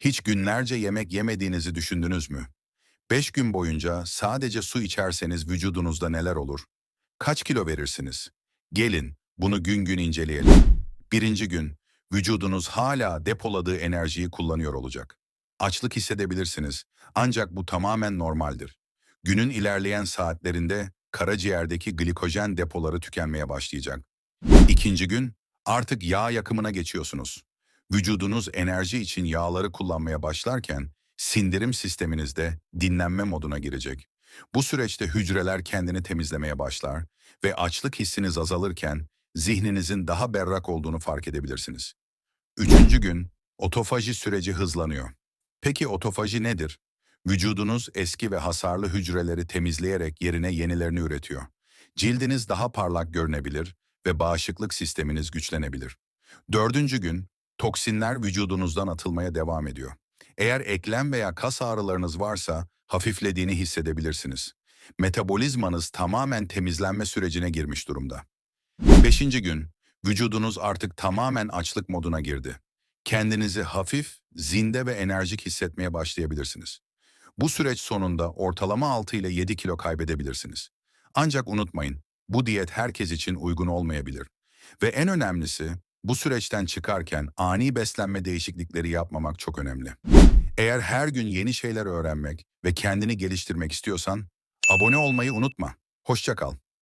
Hiç günlerce yemek yemediğinizi düşündünüz mü? 5 gün boyunca sadece su içerseniz vücudunuzda neler olur? Kaç kilo verirsiniz? Gelin bunu gün gün inceleyelim. Birinci gün, vücudunuz hala depoladığı enerjiyi kullanıyor olacak. Açlık hissedebilirsiniz ancak bu tamamen normaldir. Günün ilerleyen saatlerinde karaciğerdeki glikojen depoları tükenmeye başlayacak. İkinci gün, artık yağ yakımına geçiyorsunuz. Vücudunuz enerji için yağları kullanmaya başlarken sindirim sisteminizde dinlenme moduna girecek. Bu süreçte hücreler kendini temizlemeye başlar ve açlık hissiniz azalırken zihninizin daha berrak olduğunu fark edebilirsiniz. Üçüncü gün otofaji süreci hızlanıyor. Peki otofaji nedir? Vücudunuz eski ve hasarlı hücreleri temizleyerek yerine yenilerini üretiyor. Cildiniz daha parlak görünebilir ve bağışıklık sisteminiz güçlenebilir. Dördüncü gün toksinler vücudunuzdan atılmaya devam ediyor. Eğer eklem veya kas ağrılarınız varsa hafiflediğini hissedebilirsiniz. Metabolizmanız tamamen temizlenme sürecine girmiş durumda. Beşinci gün, vücudunuz artık tamamen açlık moduna girdi. Kendinizi hafif, zinde ve enerjik hissetmeye başlayabilirsiniz. Bu süreç sonunda ortalama 6 ile 7 kilo kaybedebilirsiniz. Ancak unutmayın, bu diyet herkes için uygun olmayabilir. Ve en önemlisi, bu süreçten çıkarken ani beslenme değişiklikleri yapmamak çok önemli. Eğer her gün yeni şeyler öğrenmek ve kendini geliştirmek istiyorsan, abone olmayı unutma. Hoşça kal.